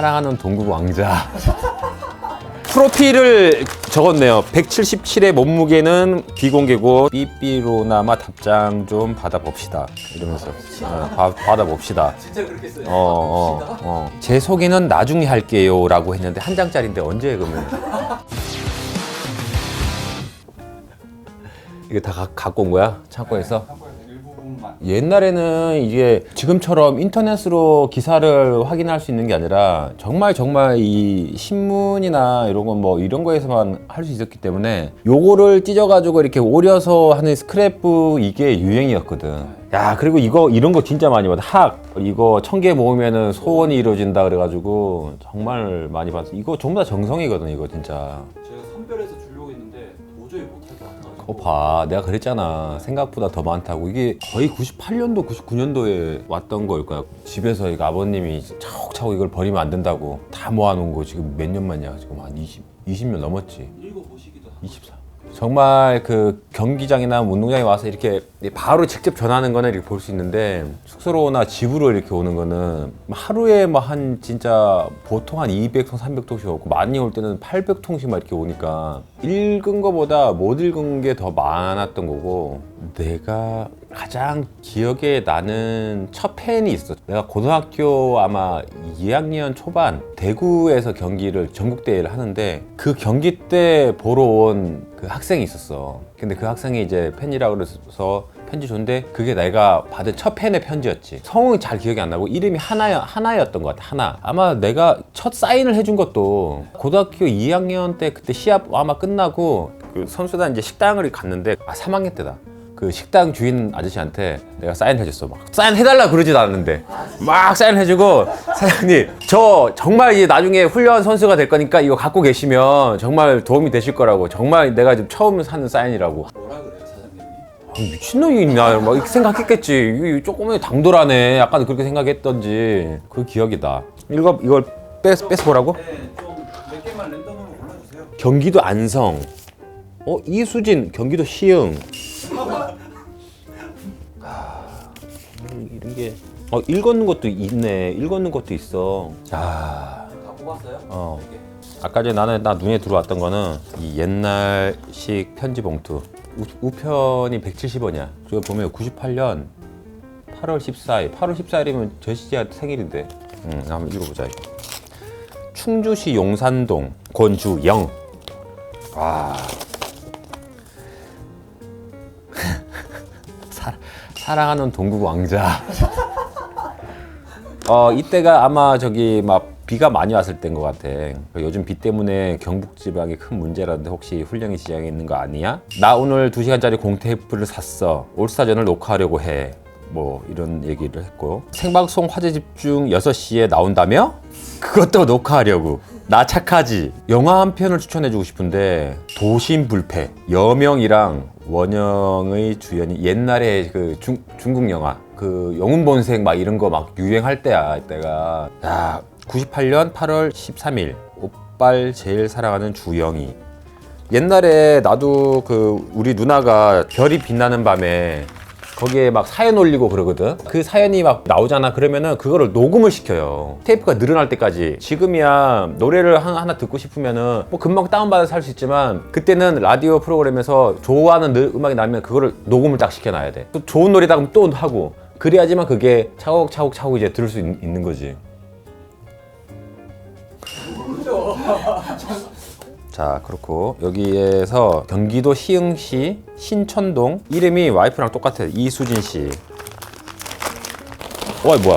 사랑하는 동국 왕자. 프로필을 적었네요. 177의 몸무게는 비공개고 삐삐로나마 답장 좀 받아봅시다. 이러면서 어, 바- 받아봅시다. 진짜 그렇게 써요. 어, 어, 어. 제 소개는 나중에 할게요라고 했는데 한 장짜리인데 언제 그러면? 이게 다 가- 갖고 온 거야? 창고에서? 옛날에는 이게 지금처럼 인터넷으로 기사를 확인할 수 있는 게 아니라 정말 정말 이 신문이나 이런 건 뭐 이런 거에서만 할 수 있었기 때문에 요거를 찢어가지고 이렇게 오려서 하는 스크랩북 이게 유행이었거든. 야 그리고 이거 이런 거 진짜 많이 봤어. 학 이거 천 개 모으면은 소원이 이루어진다 그래가지고 정말 많이 봤어. 이거 전부 다 정성이거든 이거 진짜. 제가 선별해서 주려고 했는데 도저히 못할 것 같아가지고. 어, 봐. 내가 그랬잖아. 생각보다 더 많다고. 이게 거의 98년도, 99년도에 왔던 걸 거야. 집에서 이거 아버님이 차곡차곡 이걸 버리면 안 된다고 다 모아놓은 거 지금 몇 년 만이야. 지금 한 20, 20년 넘었지. 읽어보시기도 하고. 24. 정말 그 경기장이나 운동장에 와서 이렇게 바로 직접 전하는 거는 이렇게 볼 수 있는데 숙소로나 집으로 이렇게 오는 거는 하루에 뭐 한 진짜 보통 한 200통, 300통씩 오고 많이 올 때는 800통씩 막 이렇게 오니까 읽은 거보다 못 읽은 게 더 많았던 거고 내가 가장 기억에 나는 첫 팬이 있어. 내가 고등학교 아마 2학년 초반 대구에서 경기를 전국 대회를 하는데 그 경기 때 보러 온 그 학생이 있었어. 근데 그 학생이 이제 팬이라고 그래서 편지 줬는데 그게 내가 받은 첫 팬의 편지였지. 성은 잘 기억이 안 나고 이름이 하나야 하나였던 것 같아. 하나. 아마 내가 첫 사인을 해준 것도 고등학교 2학년 때 그때 시합 아마 끝나고 그 선수단 이제 식당을 갔는데 아 3학년 때다. 그 식당 주인 아저씨한테 내가 사인 해줬어. 막 사인 해달라 그러지도 않는데. 막 사인 해주고 사장님 저 정말 이제 나중에 훌륭한 선수가 될 거니까 이거 갖고 계시면 정말 도움이 되실 거라고. 정말 내가 지금 처음 사는 사인이라고. 뭐라 그래요 사장님이? 아, 미친놈이 있나 막 이렇게 생각했겠지. 이게 조금은 당돌하네. 약간 그렇게 생각했던지. 그 기억이다. 이거 이걸 뺏, 뺏어보라고? 네, 좀 몇 개만 랜덤으로 골라주세요. 경기도 안성. 어 이수진 경기도 시흥 이런 게. 어, 읽었는 것도 있네. 읽었는 것도 있어. 야. 다 뽑았어요? 어. 아까 전에 나는 나 눈에 들어왔던 거는 이 옛날식 편지 봉투. 우, 우편이 170원이야. 저거 보면 98년 8월 14일. 8월 14일이면 제시지한테 생일인데. 음, 한번 읽어보자. 이거. 충주시 용산동 권주영. 와 사, 사랑하는 동국 왕자 어 이때가 아마 저기 막 비가 많이 왔을 때인 것 같아. 요즘 비 때문에 경북 지방이 큰 문제라는데 혹시 훈령이 지정해 있는 거 아니야? 나 오늘 2 시간짜리 공테이프를 샀어. 올스타전을 녹화하려고 해. 뭐 이런 얘기를 했고 생방송 화제 집중 6시에 나온다며? 그것도 녹화하려고 나 착하지. 영화 한 편을 추천해주고 싶은데 도심불패. 여명이랑 원영의 주연이 옛날에 그 중, 중국 영화 그 영웅본색 막 이런 거 막 유행할 때야 이때가. 야 98년 8월 13일. 오빨 제일 사랑하는 주영이. 옛날에 나도 그 우리 누나가 별이 빛나는 밤에 거기에 막 사연 올리고 그러거든. 그 사연이 막 나오잖아. 그러면은 그거를 녹음을 시켜요. 테이프가 늘어날 때까지. 지금이야 노래를 하나, 듣고 싶으면은 뭐 금방 다운받아서 할 수 있지만 그때는 라디오 프로그램에서 좋아하는 노- 음악이 나면 그거를 녹음을 딱 시켜놔야 돼. 또 좋은 노래다 그러면 또 하고. 그래야지만 그게 차곡차곡 차곡 이제 들을 수 있, 있는 거지. 자 그렇고 여기에서 경기도 시흥시 신천동 이름이 와이프랑 똑같아 이수진 씨. 와 뭐야?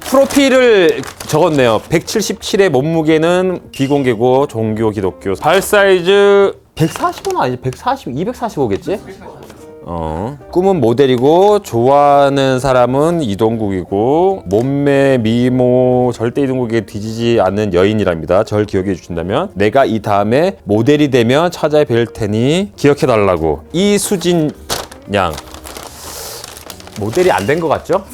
프로필을 적었네요. 177의 몸무게는 비공개고 종교 기독교 발 사이즈 145는 아니지 140 245겠지? 어. 꿈은 모델이고 좋아하는 사람은 이동국이고 몸매 미모 절대 이동국에 뒤지지 않는 여인이랍니다. 절 기억해 주신다면 내가 이 다음에 모델이 되면 찾아뵐 테니 기억해 달라고 이수진 양 모델이 안 된 것 같죠?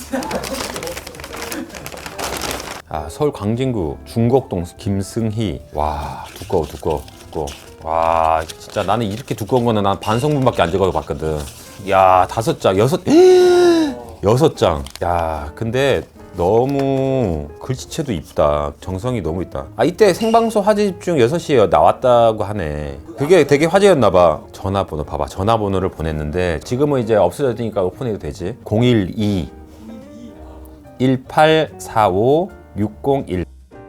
아 서울 광진구 중곡동 김승희 와 두꺼워 두꺼워 두꺼워 와 진짜 나는 이렇게 두꺼운 거는 난 반성분밖에 안 적어봤거든 야 다섯 장 여섯 여섯 장야 근데 너무 글씨체도 이쁘다. 정성이 너무 있다. 아 이때 생방송 화제 집중 6시에 나왔다고 하네. 그게 되게 화제였나 봐. 전화번호 봐봐. 전화번호를 보냈는데 지금은 이제 없어졌으니까 오픈해도 되지. 012 1845 601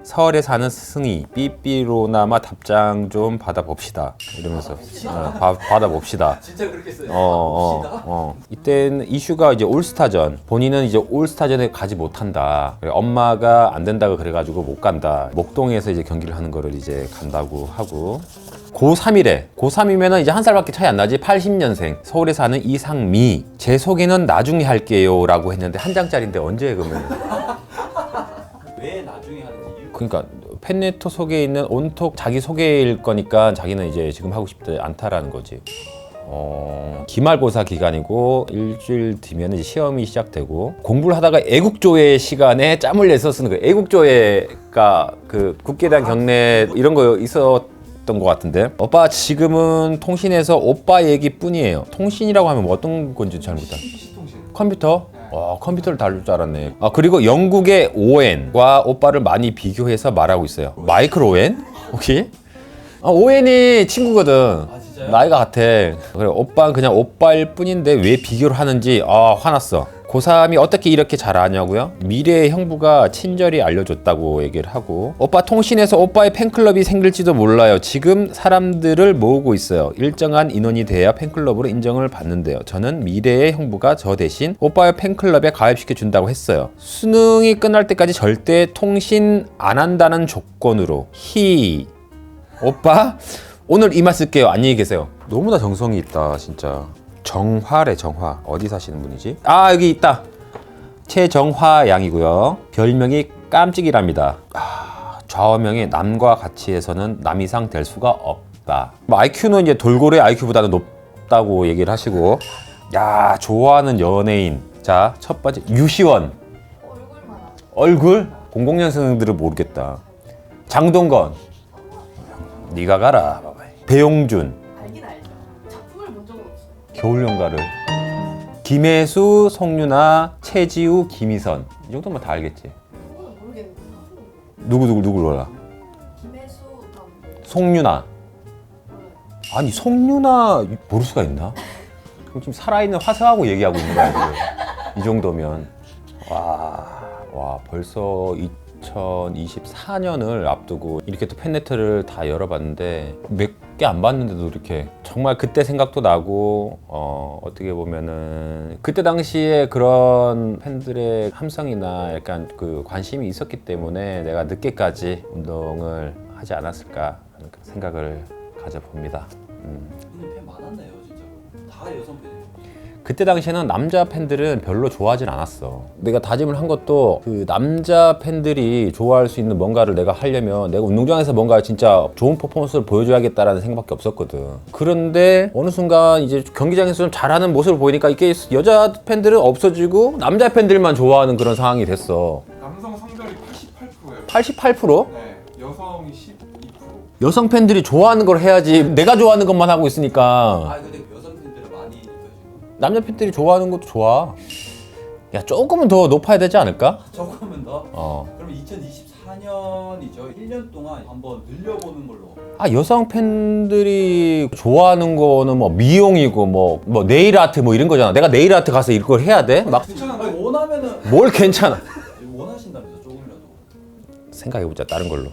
서울에 사는 스승이 삐삐로나마 답장 좀 받아봅시다 이러면서 어, 바- 받아봅시다 진짜 그렇게 써요. 어, 어, 어. 이때는 이슈가 이제 올스타전. 본인은 이제 올스타전에 가지 못한다. 그래, 엄마가 안 된다고 그래가지고 못 간다. 목동에서 이제 경기를 하는 거를 이제 간다고 하고. 고3이래. 고3이면은 이제 한 살밖에 차이 안 나지. 80년생. 서울에 사는 이상미. 제 소개는 나중에 할게요. 라고 했는데 한 장짜리인데 언제 그러면. 왜 나중에 하는지 이유. 그러니까 팬네토 속에 있는 온톡 자기 소개일 거니까 자기는 이제 지금 하고 싶지 않다라는 거지. 어, 기말고사 기간이고 일주일 뒤면 이제 시험이 시작되고 공부를 하다가 애국조회 시간에 짬을 내서 쓰는 거예요. 애국조회가 그 국기에 대한 경례 이런 거 있었 던 것 같은데 오빠 지금은 통신에서 오빠 얘기뿐이에요. 통신이라고 하면 뭐 어떤 건지 잘 모르겠다. 시통신. 컴퓨터? 와 컴퓨터를 다룰 줄 알았네. 아 그리고 영국의 오웬과 오빠를 많이 비교해서 말하고 있어요. 마이클 오웬? 혹시? 아, 오웬이 친구거든. 아? 나이가 같아. 그래 오빠는 그냥 오빠일 뿐인데 왜 비교를 하는지 아 화났어. 고3이 어떻게 이렇게 잘하냐고요? 미래의 형부가 친절히 알려줬다고 얘기를 하고 오빠 통신에서 오빠의 팬클럽이 생길지도 몰라요. 지금 사람들을 모으고 있어요. 일정한 인원이 돼야 팬클럽으로 인정을 받는데요. 저는 미래의 형부가 저 대신 오빠의 팬클럽에 가입시켜 준다고 했어요. 수능이 끝날 때까지 절대 통신 안 한다는 조건으로 히 오빠 오늘 이만 쓸게요 안녕히 계세요 너무나 정성이 있다 진짜 정화래 정화. 어디 사시는 분이지? 아 여기 있다. 최정화 양이고요. 별명이 깜찍이랍니다. 아, 좌우명이 남과 같이 해서는 남 이상 될 수가 없다. 뭐 IQ는 이제 돌고래 IQ보다는 높다고 얘기를 하시고. 야 좋아하는 연예인. 자 첫 번째 유시원. 얼굴 00년생들은 모르겠다. 장동건. 네가 가라. 배용준 겨울연가를. 김혜수 송유나 최지우 김희선. 이 정도면 다 알겠지. 누구 누구 누구 몰라? 몰라요. 아니 송유나 모를 수가 있나? 그럼 지금 살아있는 화사하고 얘기하고 있는 거야 이 정도면. 와, 와 벌써 2024년을 앞두고 이렇게 또 팬레터를 다 열어봤는데 몇 개 안 봤는데도 이렇게 정말 그때 생각도 나고 어, 어떻게 보면은 그때 당시에 그런 팬들의 함성이나 약간 그 관심이 있었기 때문에 내가 늦게까지 운동을 하지 않았을까 하는 그런 생각을 가져봅니다. 음. 팬 많았네요 진짜로. 다 여성 팬이에요. 그때 당시에는 남자 팬들은 별로 좋아하진 않았어. 내가 다짐을 한 것도 그 남자 팬들이 좋아할 수 있는 뭔가를 내가 하려면 내가 운동장에서 뭔가 진짜 좋은 퍼포먼스를 보여줘야겠다라는 생각밖에 없었거든. 그런데 어느 순간 이제 경기장에서 좀 잘하는 모습을 보이니까 이게 여자 팬들은 없어지고 남자 팬들만 좋아하는 그런 상황이 됐어. 남성 성별이 88%예요. 88%? 네, 여성이 12%. 여성 팬들이 좋아하는 걸 해야지 내가 좋아하는 것만 하고 있으니까 아 남자 팬들이 좋아하는 것도 좋아. 야 조금은 더 높아야 되지 않을까? 조금은 더. 어. 그럼 2024년이죠. 1년 동안 한번 늘려보는 걸로. 아 여성 팬들이 좋아하는 거는 뭐 미용이고 뭐 뭐 네일 아트 뭐 이런 거잖아. 내가 네일 아트 가서 이걸 해야 돼? 막뭘 아니, 원하면은 괜찮아? 원하신다면서 조금이라도. 생각해 보자 다른 걸로.